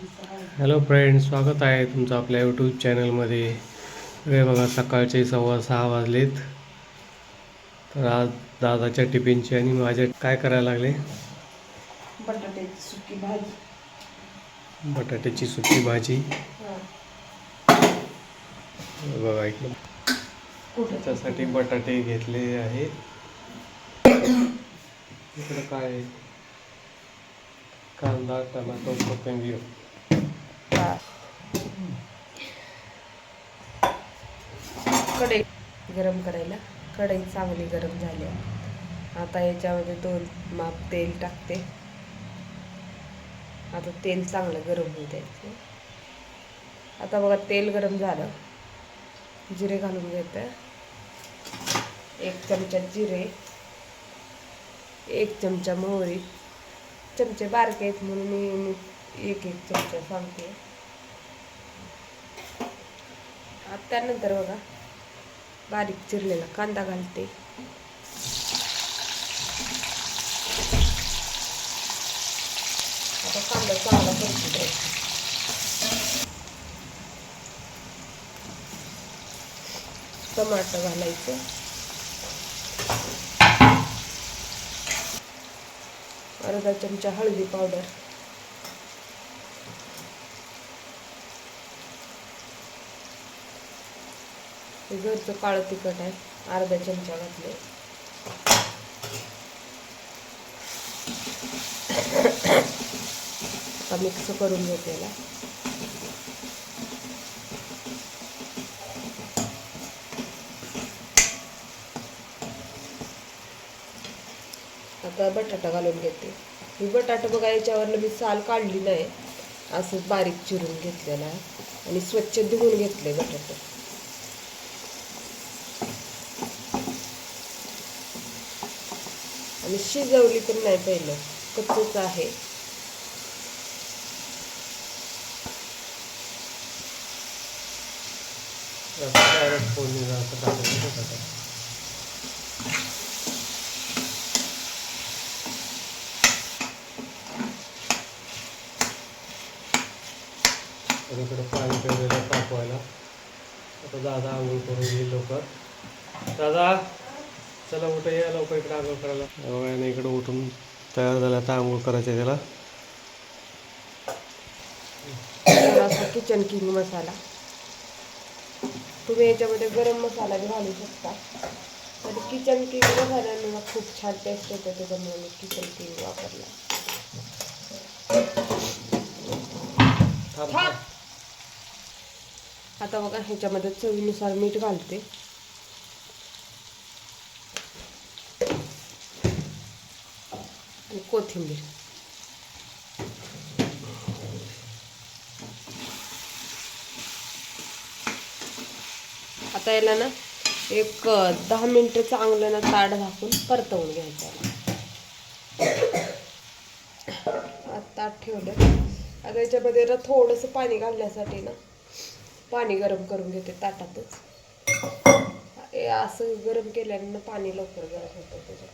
Hello friend स्वागत आहे तुमचं आपल्या यूट्यूब चॅनलमध्ये हे बघा सकाळचे सव्वा सहा वाजलेत. तर आज दादाच्या टिफिनची आणि माझ्या काय करायला लागले? बटाट्याची सुकी भाजी. बटाट्याची सुकी भाजी. बघा इकडं. त्याच्यासाठी बटाटे घेतले आहे इकडं काय? कांदा टमाटो कोथिंबीर. कढई गरम करायला. कढई चांगली गरम झाली आता याच्यामध्ये दोन माप तेल टाकते. आता तेल चांगलं गरम होऊ द्यायचं. आता बघा तेल गरम झालं. जिरे घालून घेते. एक चमचा जिरे. एक चमचा मोहरी. चमचे बारके आहेत म्हणून मी एक एक चमचा सांगते. आता त्यानंतर बघा बारीक चिरलेला कांदा घालते. आता कांदा चांगला परतू टमाटर घालायचं. अर्धा चमचा हळदी पावडर. हे घरचं काळं तिखट आहे अर्धा चमचा घातले आता मिक्स करून घेते याला. आता बटाटा घालून घेते. ही बटाटा बघा याच्यावरनं मी साल काढली नाही. असंच बारीक चिरून घेतलेला आहे. आणि स्वच्छ धुवून घेतले बटाटे. आणि शिजवली पण नाही पहिलं. कच्चच आहे. इकडे पाणी ठेवलेलं तापवायला आता दादा आंघोळ करून येईल लवकर. दादा चला उठं या लवकर इकडे आंघोळ करायला. बघा याने इकडं उठून तयार झाला आता आंघोळ करायचं त्याला. Kitchen king masala. तुम्ही याच्यामध्ये गरम मसाला बी घालू शकता. तर किचन किंग मसाल्याने ना खूप छान टेस्ट येते त्याच्यामुळे मी किचन किंग वापरला. आता बघा ह्याच्यामध्ये चवीनुसार मीठ घालते. कोथिंबीर. आता याला ना एक दहा मिनटं चांगलं ना ताट झाकून परतवून घ्यायचं आता ताट ठेवलं. आता याच्यामध्ये ना थोडंसं पाणी घालण्यासाठी ना पाणी गरम करून घेते ताटातच. असं गरम केल्यानं ना पाणी लवकर गरम होतं. त्याच्यात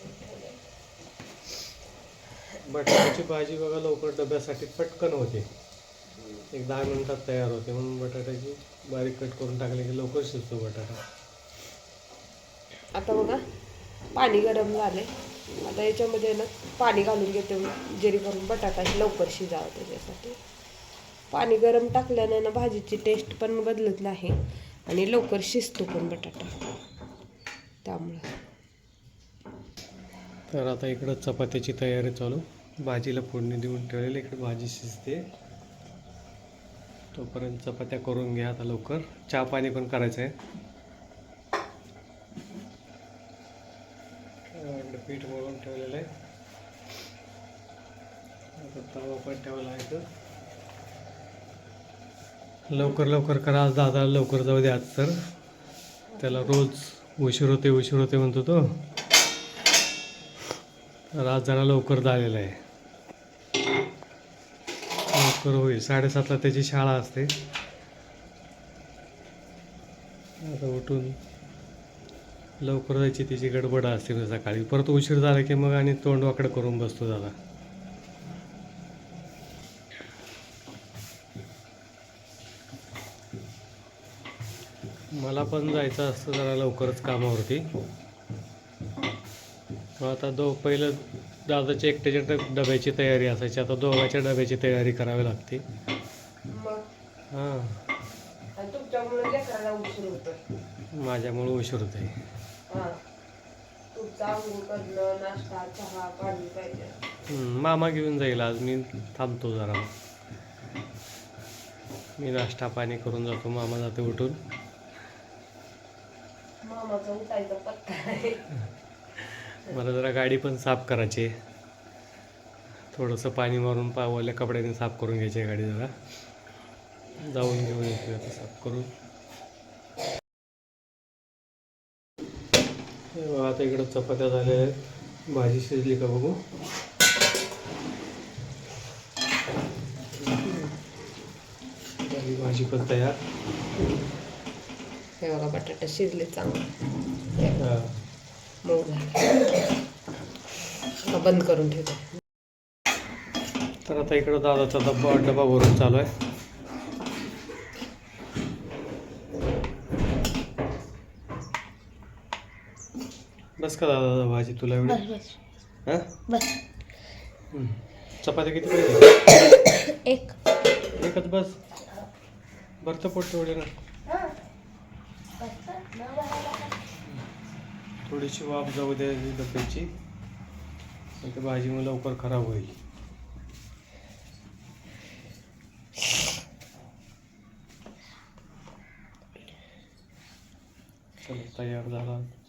बटाट्याची भाजी बघा लवकर डब्यासाठी पटकन होते. एक दहा मिनिटात तयार होते. म्हणून बटाट्याची बारीक कट करून टाकले की लवकर शिजतो बटाटा. आता बघा पाणी गरम झाले आता याच्यामध्ये ना पाणी घालून घेते जेणेकरून बटाटा लवकर शिजावा त्याच्यासाठी. पाणी गरम टाकल्यानं ना भाजीची टेस्ट पण बदलत नाही आणि लवकर शिजतो पण बटाटा. त्यामुळं. तर आता इकडं चपात्याची तयारी चालू. भाजीला फोडणी देऊन ठेवलेली इकडे भाजी शिजते. तोपर्यंत चपात्या करून घ्या आता लवकर. चहा पाणी पण करायचं आहे. पीठ मळून ठेवलेलं आहे. आता तवा पण ठेवला आहे इथं. लवकर लवकर करा. आज दादा लवकर जाऊ द्या आज तर. त्याला रोज उशीर होते उशीर होते म्हणतो तो. तर आज जरा लवकर झालेला आहे. लवकर होईल साडेसातला त्याची शाळा असते. आता उठून लवकर जायची तिची गडबड असते सकाळी. परत उशीर झाला की मग आणि तोंड वाकडं करून बसतो झाला मला पण जायचं असतं जरा लवकरच कामावरती. मग आता दो पहिलं दादाच्या एकट्याच्या डब्याची तयारी असायची. आता दोघांच्या डब्याची तयारी करावी लागते. हां. माझ्यामुळं उशीर होते हा. तुमचं आंघोळ करणं नाश्ता चहा काढली पाहिजे. हं, मामा घेऊन जाईल आज. मी थांबतो जरा. मी नाश्ता पाणी करून जातो. मामा जाते उठून. मामाचा उठायचा पत्ता आहे. मला जरा गाडी पण साफ करायची थोडंसं पाणी मारून पावल्या कपड्याने साफ करून घ्यायची आहे गाडी जरा. जाऊन घेऊन येतो आता साफ करून. हे आता इकडं चपात्या झाल्या आहेत. भाजी शिजली का बघू? भाजी पण तयार. हे बघा बटाटा शिजले चांगले. हा. मऊ झाले बंद करून ठेवते. तर आता इकडं दादाचा डब्बा डबा भरून चालू आहे. बस का दादा भाजी तुला एवढी? बस हां? बस. हम्म. चपात्या किती पाहिजे एक. एकच बस. भरतं पोट तेवढे ना. थोडीशी वाफ जाऊ द्या डब्याची. तर भाजी मग लवकर खराब होईल. तयार झाला.